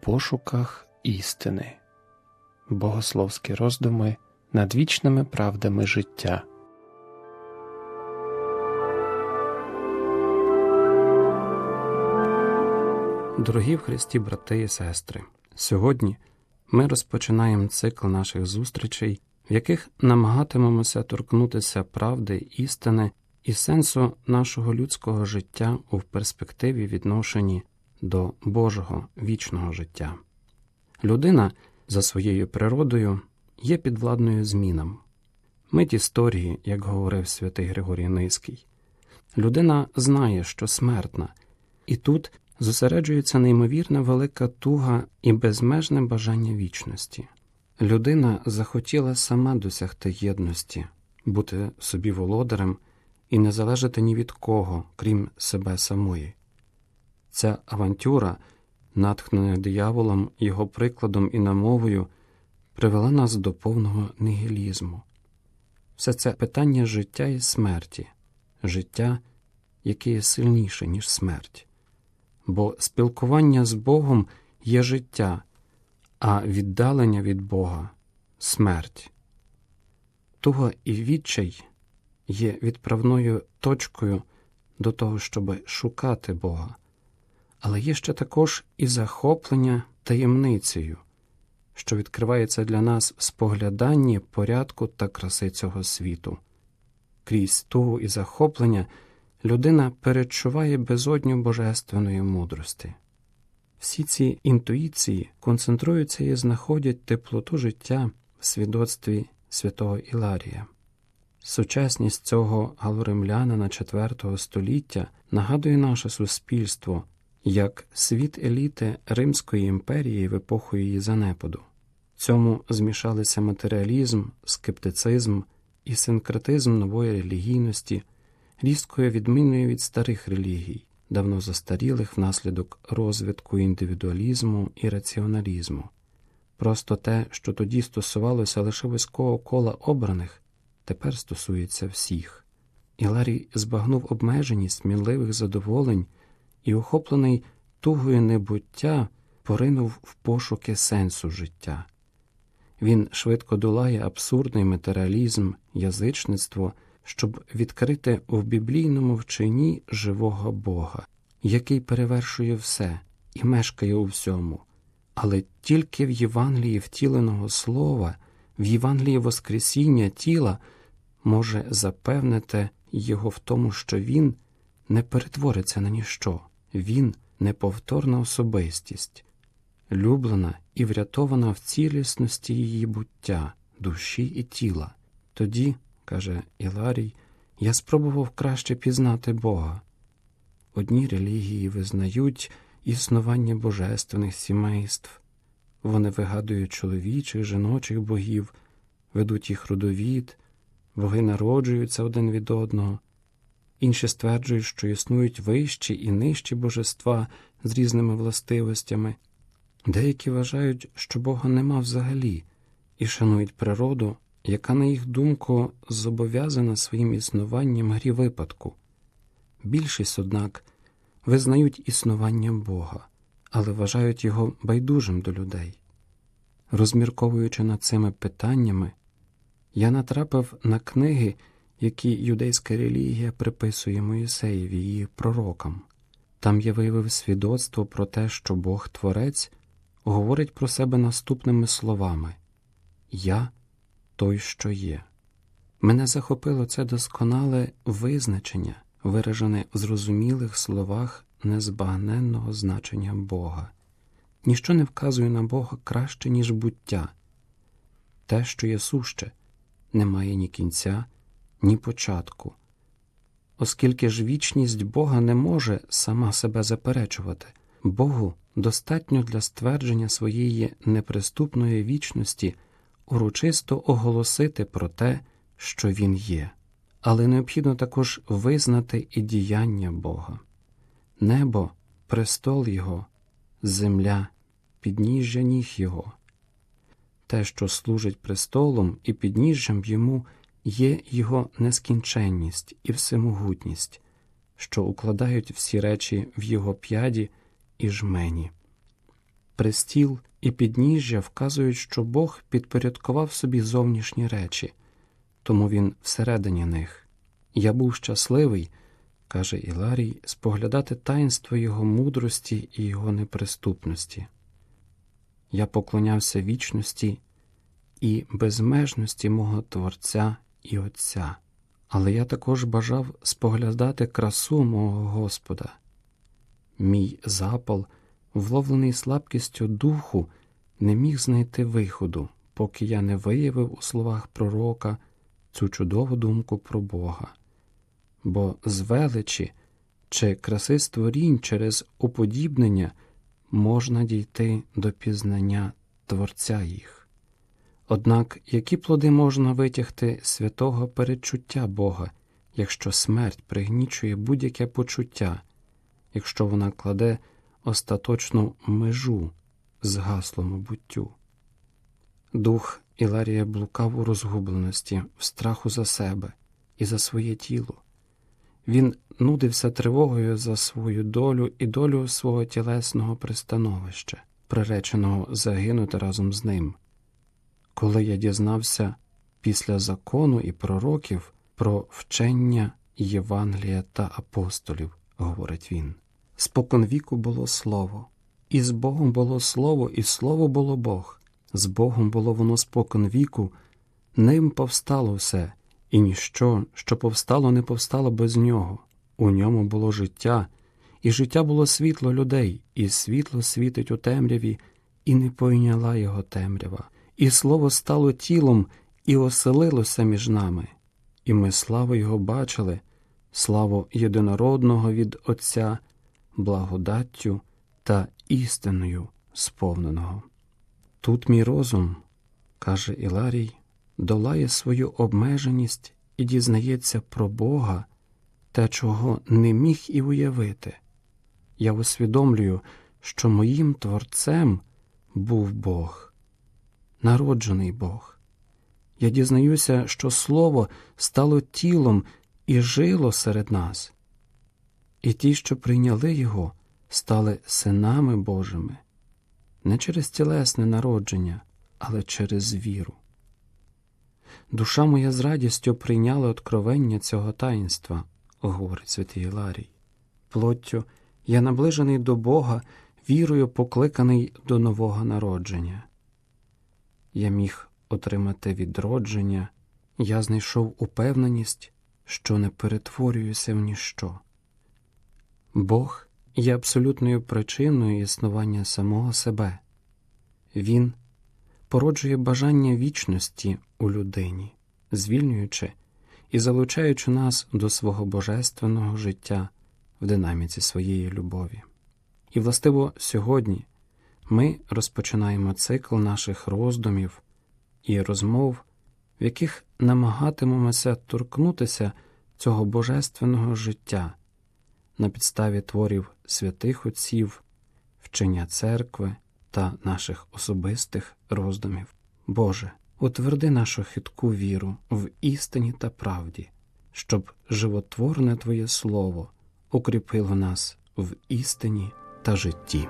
пошуках істини, богословські роздуми над вічними правдами життя. Дорогі в Христі, брати і сестри, сьогодні ми розпочинаємо цикл наших зустрічей, в яких намагатимемося торкнутися правди, істини і сенсу нашого людського життя у перспективі відношенні до Божого вічного життя. Людина за своєю природою є підвладною змінам. Мить історії, як говорив святий Григорій Низький. Людина знає, що смертна, і тут зосереджується неймовірна велика туга і безмежне бажання вічності. Людина захотіла сама досягти єдності, бути собі володарем і не залежати ні від кого, крім себе самої. Ця авантюра, натхнена дияволом, його прикладом і намовою, привела нас до повного нігілізму. Все це питання життя і смерті, життя, яке є сильніше, ніж смерть. Бо спілкування з Богом є життя, а віддалення від Бога смерть. Туга і відчай є відправною точкою до того, щоб шукати Бога, але є ще також і захоплення таємницею, що відкривається для нас в спогляданні порядку та краси цього світу. Крізь тугу і захоплення людина перечуває безодню божественної мудрості. Всі ці інтуїції концентруються і знаходять теплоту життя в свідоцтві святого Іларія. Сучасність цього галоримлянина IV століття нагадує наше суспільство як світ еліти Римської імперії в епоху її занепаду. Цьому змішалися матеріалізм, скептицизм і синкретизм нової релігійності, різкою відміною від старих релігій, давно застарілих внаслідок розвитку індивідуалізму і раціоналізму. Просто те, що тоді стосувалося лише вузького кола обраних, тепер стосується всіх. Іларій збагнув обмеженість сміливих задоволень і, охоплений тугою небуття, поринув в пошуки сенсу життя. Він швидко долає абсурдний матеріалізм, язичництво, щоб відкрити в біблійному вченні живого Бога, який перевершує все і мешкає у всьому, але тільки в Євангелії втіленого слова, в Євангелії Воскресіння тіла може запевнити його в тому, що він не перетвориться на ніщо, він неповторна особистість, люблена і врятована в цілісності її буття, душі і тіла. Тоді, каже Іларій, я спробував краще пізнати Бога. Одні релігії визнають існування божественних сімейств, вони вигадують чоловічих, жіночих богів, ведуть їх родовід, боги народжуються один від одного. Інші стверджують, що існують вищі і нижчі божества з різними властивостями. Деякі вважають, що Бога нема взагалі, і шанують природу, яка, на їх думку, зобов'язана своїм існуванням грі випадку. Більшість, однак, визнають існування Бога, але вважають його байдужим до людей. Розмірковуючи над цими питаннями, я натрапив на книги, які юдейська релігія приписує Моїсеєві її пророкам. Там я виявив свідоцтво про те, що Бог Творець говорить про себе наступними словами Я той, що є. Мене захопило це досконале визначення, виражене в зрозумілих словах незбагненного значення Бога. Ніщо не вказує на Бога краще, ніж буття. Те, що є суще, не має ні кінця, ні початку. Оскільки ж вічність Бога не може сама себе заперечувати, Богу достатньо для ствердження своєї неприступної вічності урочисто оголосити про те, що Він є, але необхідно також визнати і діяння Бога. Небо, престол Його, земля, підніжжя ніг Його. Те, що служить престолом і підніжжям йому, є його нескінченність і всемогутність, що укладають всі речі в його п'яді і жмені. Престіл і підніжжя вказують, що Бог підпорядкував собі зовнішні речі, тому він всередині них. Я був щасливий, каже Іларій, споглядати таїнство його мудрості і його неприступності. Я поклонявся вічності і безмежності мого Творця і Отця, але я також бажав споглядати красу мого Господа. Мій запал, вловлений слабкістю духу, не міг знайти виходу, поки я не виявив у словах пророка цю чудову думку про Бога. Бо з величі чи краси створінь через уподібнення можна дійти до пізнання Творця їх. Однак які плоди можна витягти святого передчуття Бога, якщо смерть пригнічує будь-яке почуття, якщо вона кладе остаточну межу згаслому буттю? Дух Іларія блукав у розгубленості, в страху за себе і за своє тіло. Він нудився тривогою за свою долю і долю свого тілесного пристановища, приреченого загинути разом з ним. Коли я дізнався після закону і пророків про вчення Євангелія та апостолів, говорить він, спокон віку було слово, і з Богом було слово, і слово було Бог. З Богом було воно спокон віку, ним повстало все, і ніщо, що повстало, не повстало без нього. У ньому було життя, і життя було світло людей, і світло світить у темряві, і не пойняла його темрява, і слово стало тілом і оселилося між нами, і ми славу його бачили, славу єдинородного від Отця, благодаттю та істиною сповненого. Тут мій розум, каже Іларій, долає свою обмеженість і дізнається про Бога, те, чого не міг і уявити. Я усвідомлюю, що моїм творцем був Бог, народжений Бог. Я дізнаюся, що Слово стало тілом і жило серед нас, і ті, що прийняли Його, стали синами Божими не через тілесне народження, але через віру. Душа моя з радістю прийняла откровення цього таїнства, говорить святий Іларій. Плоттю я наближений до Бога, вірою покликаний до нового народження. Я міг отримати відродження, я знайшов упевненість, що не перетворююся в ніщо. Бог є абсолютною причиною існування самого себе. Він породжує бажання вічності у людині, звільнюючи і залучаючи нас до свого божественного життя в динаміці своєї любові. І, властиво, сьогодні ми розпочинаємо цикл наших роздумів і розмов, в яких намагатимемося торкнутися цього божественного життя на підставі творів святих отців, вчення церкви та наших особистих роздумів. Боже, утверди нашу хитку віру в істині та правді, щоб животворне Твоє Слово укріпило нас в істині та житті.